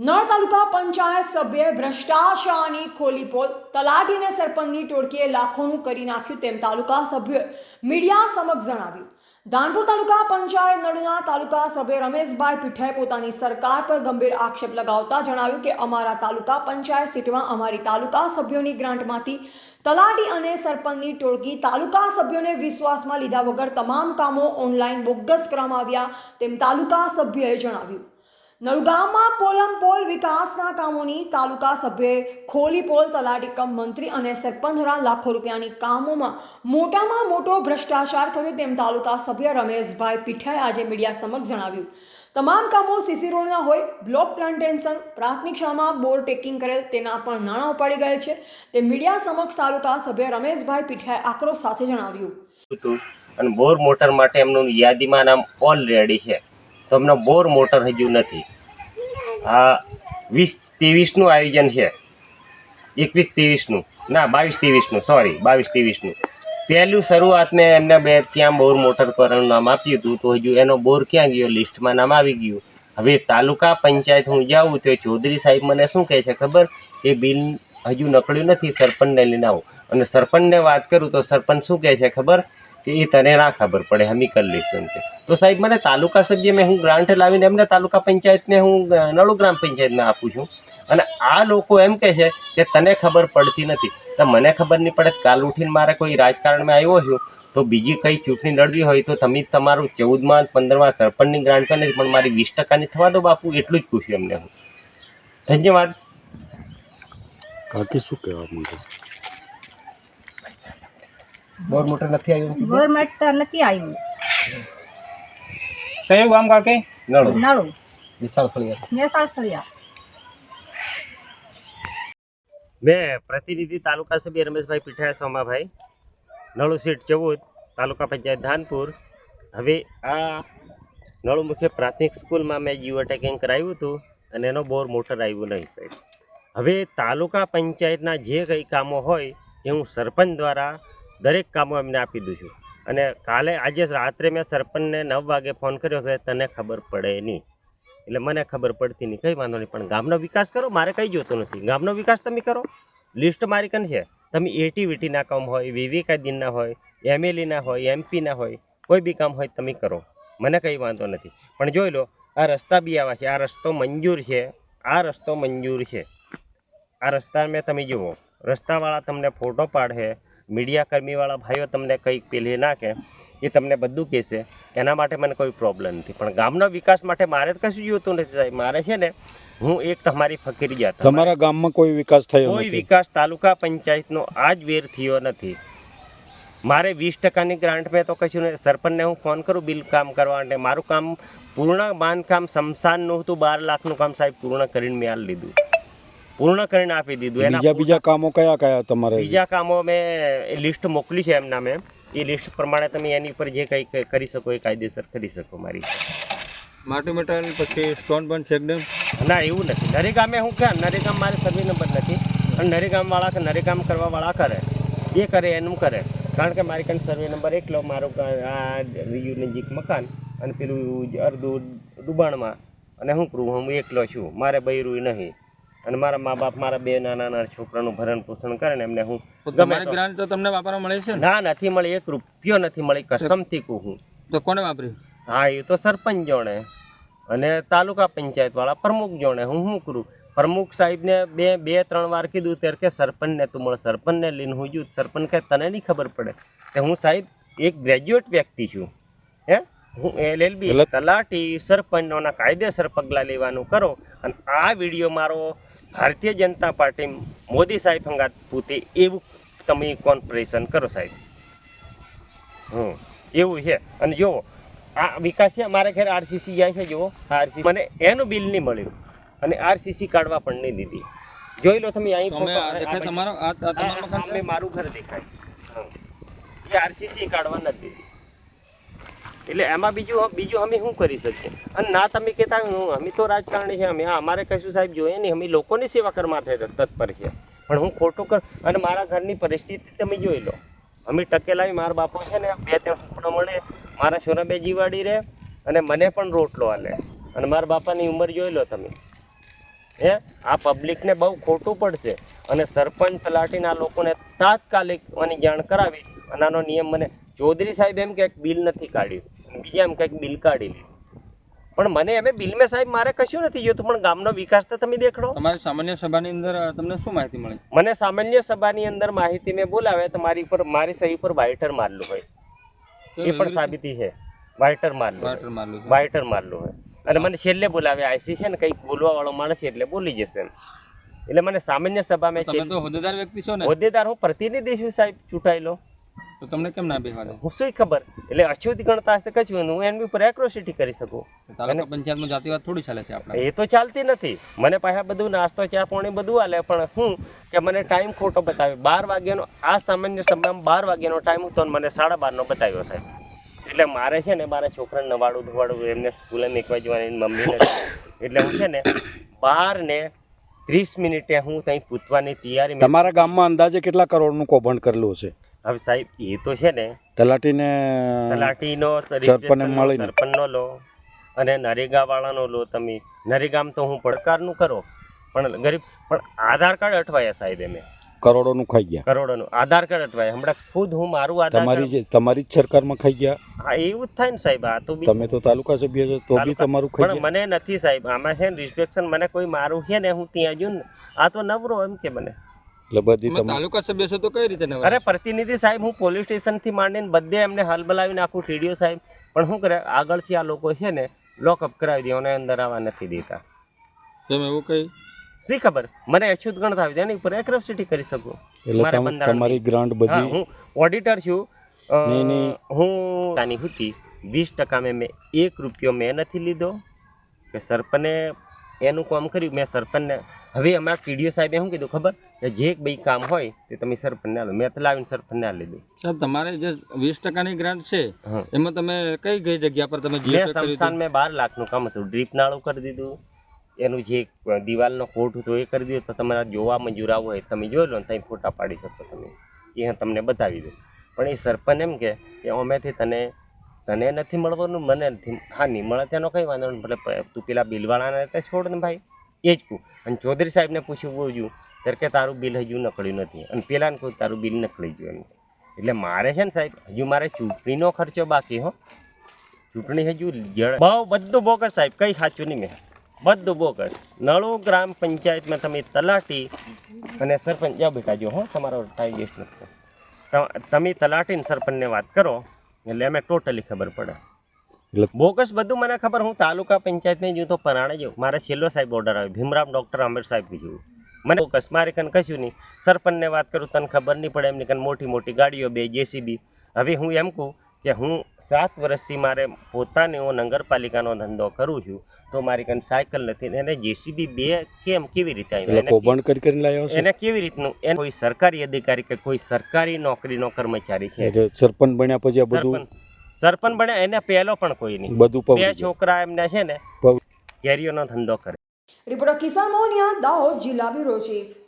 નળ તાલુકા પંચાયત સભ્યે ભ્રષ્ટાચારની ખોલી પોલ તલાટી સરપંચની ટોળકીએ લાખોનું કરી નાખ્યું તેમ તાલુકા સભ્યોએ મીડિયા સમક્ષ જણાવ્યું. ધાનપુર તાલુકા પંચાયત નળના તાલુકા સભ્ય રમેશભાઈ પીઠાએ પોતાની સરકાર પર ગંભીર આક્ષેપ લગાવતા જણાવ્યું કે અમારા તાલુકા પંચાયત સીટમાં અમારી તાલુકા સભ્યોની ગ્રાન્ટમાંથી તલાટી અને સરપંચની ટોળકી તાલુકા સભ્યોને વિશ્વાસમાં લીધા વગર તમામ કામો ઓનલાઈન બોગસ કરવામાં આવ્યા તેમ તાલુકા સભ્યએ જણાવ્યું. નળગામમાં પોલમ પોલ વિકાસના કામોની તાલુકા સભ્યએ ખોલી પોલ તલાટી કમ મંત્રી અને સરપંચ લાખો રૂપિયાની કામોમાં મોટામાં મોટો ભ્રષ્ટાચાર કર્યો તેમ તાલુકા સભ્ય રમેશભાઈ પીઠાએ આજે મીડિયા સમક્ષ જણાવ્યું. તમામ કામો સીસી રોડના હોય, બ્લોક પ્લાન્ટેશન, પ્રાથમિક શાળામાં બોર ટેકિંગ કરેલ તેના પણ નાણાં ઉપાડી ગયેલ છે. તે મીડિયા સમક્ષ તાલુકા સભ્ય રમેશભાઈ પીઠાએ આક્રોશ સાથે જણાવ્યું. અને બોર મોટર માટે એમનું યાદીમાં નામ ઓલરેડી છે. તો અમને બોર મોટર હજુ નથી. આ વીસ ત્રેવીસનું આયોજન છે. એકવીસ ત્રેવીસનું. ના, બાવીસ ત્રેવીસનું. સોરી બાવીસ ત્રેવીસનું. પહેલું શરૂઆતમાં એમને બે ત્યાં બોર મોટર કરવાનું નામ આપ્યું હતું, તો હજુ એનો બોર ક્યાં ગયો? લિસ્ટમાં નામ આવી ગયું. હવે તાલુકા પંચાયત હું જાઉં તો ચૌધરી સાહેબ મને શું કહે છે ખબર? એ બિલ હજુ નકળ્યું નથી, સરપંચને લઈને આવું. અને સરપંચને વાત કરું તો સરપંચ શું કહે છે ખબર? કે એ તને ના ખબર પડે, હમી કરી લઈશું એમ તો સાહેબ, મને તાલુકા સભ્ય મેં હું ગ્રાન્ટ લાવીને એમને તાલુકા પંચાયતને હું નળુ ગ્રામ પંચાયતને આપું છું. અને આ લોકો એમ કહે છે કે તને ખબર પડતી નથી. તો મને ખબર નહીં પડે, કાલ ઉઠીને મારે કોઈ રાજકારણમાં આવ્યો છું, તો બીજી કઈ ચૂંટણી લડવી હોય તો તમે તમારું ચૌદમાં, પંદરમાં સરપંચની ગ્રાન્ટ નથી પણ મારી વીસ ટકાની થવા દો બાપુ, એટલું જ પૂછ્યું એમને હું. ધન્યવાદ. શું કહેવા માંગે? બોર મોટર નથી આવ્યું બોર મોટર નથી આવ્યું. કયું ગામ કાકે? નળો. નળું. વિશાળ ફળિયા. મેસાળ ફળિયા. મેં પ્રતિનિધિ તાલુકા સભ્ય રમેશભાઈ પીઠાયા સોમાભાઈ નળુ સીટ ચૌદ તાલુકા પંચાયત ધાનપુર. હવે આ નળુ મુખ્ય પ્રાથમિક સ્કૂલમાં મેં જીઓ ટેકિંગ કરાવ્યું હતું અને એનો બોર મોટર આવ્યું નહીં સાહેબ. હવે તાલુકા પંચાયતના જે કંઈ કામો હોય એ હું સરપંચ દ્વારા દરેક કામો એમને આપી દઉં છું. અને કાલે આજે રાત્રે મેં સરપંચને નવ વાગે ફોન કર્યો કે તને ખબર પડે નહીં. એટલે મને ખબર પડતી નહીં. કંઈ વાંધો નહીં, પણ ગામનો વિકાસ કરો, મારે કંઈ જોતો નથી. ગામનો વિકાસ તમે કરો. લિસ્ટ મારી કન છે. તમે એટીવીટીના કામ હોય વિવેકાધીનના હોય એમએલએના હોય એમપીના હોય, કોઈ બી કામ હોય તમે કરો. મને કંઈ વાંધો નથી. પણ જોઈ લો, આ રસ્તા બી આવા છે. આ રસ્તો મંજૂર છે. આ રસ્તો મંજૂર છે. આ રસ્તા મેં તમે જુઓ. રસ્તાવાળા તમને ફોટો પાડે મીડિયા કર્મીવાળા ભાઈઓ તમને કંઈક પેલી નાખે એ તમને બધું કહેશે એના માટે મને કોઈ પ્રોબ્લેમ નથી. પણ ગામના વિકાસ માટે મારે તો કશું જોતું નથી સાહેબ. મારે છે ને હું એક તમારી ફકીરિયાત તમારા ગામમાં કોઈ વિકાસ થયો કોઈ વિકાસ તાલુકા પંચાયતનો આ જ વેર થયો નથી. મારે વીસ ટકાની ગ્રાન્ટ મેં તો કશું નહીં. સરપંચને હું ફોન કરું બિલ કામ કરવા માટે. મારું કામ પૂર્ણ બાંધકામ શમશાનનું હતું બાર લાખનું કામ સાહેબ પૂર્ણ કરીને મેં આ લીધું. પૂર્ણ કરીને આપી દીધું. એના બીજા બીજા કામો કયા કયા તમારે? બીજા કામો મેં લિસ્ટ મોકલી છે એમના મેં. એ લિસ્ટ પ્રમાણે તમે એની ઉપર જે કંઈ કરી શકો એ કાયદેસર કરી શકો મારી. માટી મટાલ પછી સ્ટોન પણ છે એકદમ? ના એવું નથી. નરેગામે હું કે નરેગામ મારે સર્વે નંબર નથી. અને નરેગામવાળા કે નરેગામ કરવાવાળા કરે. એ કરે એનું કરે. કારણ કે મારી કાંઈ સર્વે નંબર એકલો મારું આ રીયુ નજીક મકાન અને પેલું જ અડધું ડુબાણમાં અને હું કરું? હું એકલો છું. મારે બૈરું નહીં. અને મારા મા બાપ મારા બે નાના નાના છોકરાનું ભરણ પોષણ કરે ને એમને હું ગમે ગ્રાન્ટ તો તમને વાપરવા મળે છે ના? નથી મળી એક રૂપિયો નથી મળી કસમથી કહું હું. તો કોને વાપર્યું? હા એ તો સરપંચ જોણે. અને તાલુકા પંચાયત વાળા પ્રમુખ જોણે. હું શું કરું? પ્રમુખ સાહેબને બે બે ત્રણ વાર કીધું ત્યારે કે સરપંચને તું મળે સરપંચને લઈને હું જઉં સરપંચ કે તને નહીં ખબર પડે કે હું સાહેબ એક ગ્રેજ્યુએટ વ્યક્તિ છું. હે? હું એલએલબી તલાટી સરપંચોના કાયદેસર પગલાં લેવાનું કરો. અને આ વીડિયો મારો ભારતીય જનતા પાર્ટી મોદી સાહેબ હંગાત પૂતે એવું તમે કોન્ફરેશન કરો સાહેબ? હમ એવું છે. અને જુઓ આ વિકાસ છે મારા ઘરે આરસીસી જાય છે જુઓ. આરસીસી મને એનું બિલ નહીં મળ્યું. અને આરસીસી કાઢવા પણ નહીં દીધી. જોઈ લો તમે અહીં તમારો? મારું ઘર દેખાય. આરસીસી કાઢવા નથી દીધી. એટલે એમાં બીજું બીજું અમે શું કરી શકીએ? અને ના તમે કહેતા અમે તો રાજકારણી છે, અમે અમારે કશું સાહેબ જોઈએ નહીં, અમે લોકોની સેવા કરવા માટે તત્પર છે પણ હું ખોટું કર, અને મારા ઘરની પરિસ્થિતિ તમે જોઈ લો. અમે ટકેલાવી, મારા બાપો છે ને, બે ત્રણ ટુકડો મળે, મારા છોરા બે જીવાડી રહે, અને મને પણ રોટલો આલે. અને મારા બાપાની ઉંમર જોઈ લો તમે. હે? આ પબ્લિકને બહુ ખોટું પડશે. અને સરપંચ તલાટીના લોકોને તાત્કાલિક આની જાણ કરાવી, અને આનો નિયમ મને, ચૌધરી સાહેબ એમ કે બિલ નથી કાઢ્યું. એમ કંઈક બિલ કાઢી લીધું. પણ મને એમ બિલ મેં સાહેબ મારે કશું નથી જોતું પણ ગામનો વિકાસ તો તમે દેખડો. તમારી સામાન્ય સભાની અંદર તમને શું માહિતી મળી? મને સામાન્ય સભાની અંદર માહિતી મેં બોલાવે તો મારી પર મારી સહી પર વાઇટર મારલું હોય. એ પણ સાબિતી છે. વાઇટર મારલું વાઇટર મારલું વાઇટર મારલું હોય. અને મને છેલ્લે બોલાવે આઈસી છે ને કંઈક બોલવા વાળો માણસ એટલે બોલી જશે એટલે મને સામાન્ય સભા મેં હોદ્દેદાર વ્યક્તિ છો ને? હોદ્દેદાર હું પ્રતિનિધિ છું સાહેબ ચૂંટાયેલો. તો તમને કેમ ના બેહવા દે હું શું ખબર? એટલે અછૂત ગણતા હશે કચ્છ હું એની ઉપર એક્રોસિટી કરી શકું. તાલુકા પંચાયતમાં જાતિવાદ થોડી ચાલે છે આપણે. એ તો ચાલતી નથી. મને પાછા બધું નાસ્તો ચા પાણી બધું આલે પણ હું કે મને ટાઈમ ખોટો બતાવ્યો. બાર વાગ્યાનો આ સામાન્ય સમયમાં બાર વાગ્યાનો ટાઈમ હતો મને સાડા બારનો બતાવ્યો સાહેબ. એટલે મારે છે ને મારા છોકરાને નવાડું ધોવાડું એમને સ્કૂલે મેકવા જવાની મમ્મીને. એટલે હું છે ને બાર ને ત્રીસ મિનિટે હું ત્યાં પૂછવાની તૈયારી તમારા ગામમાં અંદાજે કેટલા કરોડનું કૌભાંડ કરેલું હશે? હવે સાહેબ એ તો છે ને તલાટીને તલાટીનો સરપંચને મળીને. સરપંચનો લો અને નરેગા વાળાનો લો તમે. નરેગામ તો હું પડકારનું કરો પણ ગરીબ પણ આધાર કાર્ડ અટવાયા સાહેબ એમે. કરોડોનું ખાઈ ગયા. કરોડોનું. આધાર કાર્ડ અટવાય. હમણાં ખુદ હું મારું આધાર તમારી જે તમારી જ સરકારમાં ખાઈ ગયા? હા એવું જ થાય ને સાહેબ આ તો તમે તો તાલુકા સભ્ય છો તો બી તમારું ખાઈ ગયા? મને નથી સાહેબ આમાં છે ને રિસ્પેક્શન મને કોઈ મારું છે ને હું ત્યાં જઉં ને આ તો નવરો એમ કે મને. એટલે બધી તાલુકા સભ્ય છો તો કઈ રીતે અરે પ્રતિનિધિ સાહેબ હું પોલીસ સ્ટેશનથી માંડીને બધે એમને હલબલાવી નાખું ટીડીઓ સાહેબ. પણ શું કરે આગળથી આ લોકો છે ને લોકઅપ કરાવી દે અને અંદર આવવા નથી દેતા. તમે એવું કઈ? શી ખબર? મને અછૂત ગણતા આવી એની ઉપર એક્રોસિટી કરી શકું. એટલે તમારી ગ્રાન્ટ બધી હું ઓડિટર છું. અ, નહીં, નહીં. હું તાની હતી. વીસ ટકા મેં મેં એક રૂપિયો મેં નથી લીધો. કે સરપંચે એનું કામ કર્યું. મેં સરપંચને હવે અમારા ટીડીઓ સાહેબે શું કીધું ખબર? કે જે ભાઈ કામ હોય તે તમે સરપંચને આલો મેં લાવીને સરપંચને આ લીધું સાહેબ તમારે જે વીસ ટકાની ગ્રાન્ટ છે એમાં તમે કઈ કઈ જગ્યા પર તમે મેં હતું? મેં બાર લાખનું કામ હતું. ડ્રીપ નાળું કરી દીધું. એનું જે દિવાલનો કોટ હતો એ કરી દીધો. તો તમારા જોવા મંજૂર આવો હોય તમે જોઈ લો ને ત્યાં ફોટા પાડી શકો તમે. એ હું તમને બતાવી દઉં. પણ એ સરપંચ એમ કે કે અમેથી તને તને નથી મળવાનું, મને નથી. હા, નહીં મળે તેનો કંઈ વાંધો નહીં, ભલે તું પેલા બિલવાળાને તે છોડ ને ભાઈ, એ જ કહું. અને ચૌધરી સાહેબને પૂછ્યું બોજ્યું ત્યારે કે તારું બિલ હજુ નકળ્યું નથી. અને પેલાને કહું, તારું બિલ નકળી ગયું એમ. એટલે મારે છે ને સાહેબ, હજુ મારે ચૂંટણીનો ખર્ચો બાકી હો. ચૂંટણી હજુ જળ, બહુ બધું બોગસ સાહેબ, કંઈ સાચું નહીં મેં. બધું બોગસ. નળો, ગ્રામ પંચાયતમાં તમે તલાટી અને સરપંચ, જાઓ બેટા, જો હો, તમારો ટાઈમ વેસ્ટ નથી. તમે તલાટી ને સરપંચને વાત કરો. એટલે અમે ટોટલી ખબર પડે. એટલે બોગસ બધું મને ખબર હું તાલુકા પંચાયતમાં જઉં તો પરાણે જોઉં. મારે છેલ્લો સાહેબ ઓર્ડર આવ્યો ભીમરામ ડૉક્ટર આંબેડ સાહેબ કીધું મને બોગસ મારે કન કશું નહીં. સરપંચને વાત કરું તને ખબર નહીં પડે એમની કન મોટી મોટી ગાડીઓ બે જેસીબી હવે હું એમ કહું કે હું સાત વર્ષથી મારે પોતાને હું નગરપાલિકાનો ધંધો કરું છું તો મારી કન સાયકલ નથી એને જેસીબી બે કેમ કેવી રીતે આવી? એટલે કૌભાંડ કરી કરીને લાવ્યો છે એને કેવી રીતનું? એને કોઈ સરકારી અધિકારી કે કોઈ સરકારી નોકરીનો કર્મચારી છે. સરપંચ બન્યા પછી આ બધું સરપંચ. સરપંચ બન્યા એને પહેલો પણ કોઈ નહીં. બધું બે છોકરા એમને છે ને કેરીઓનો ધંધો કરે. રિપોર્ટર કિસાન મોહનિયા દાહોદ જિલ્લા બ્યુરો ચીફ.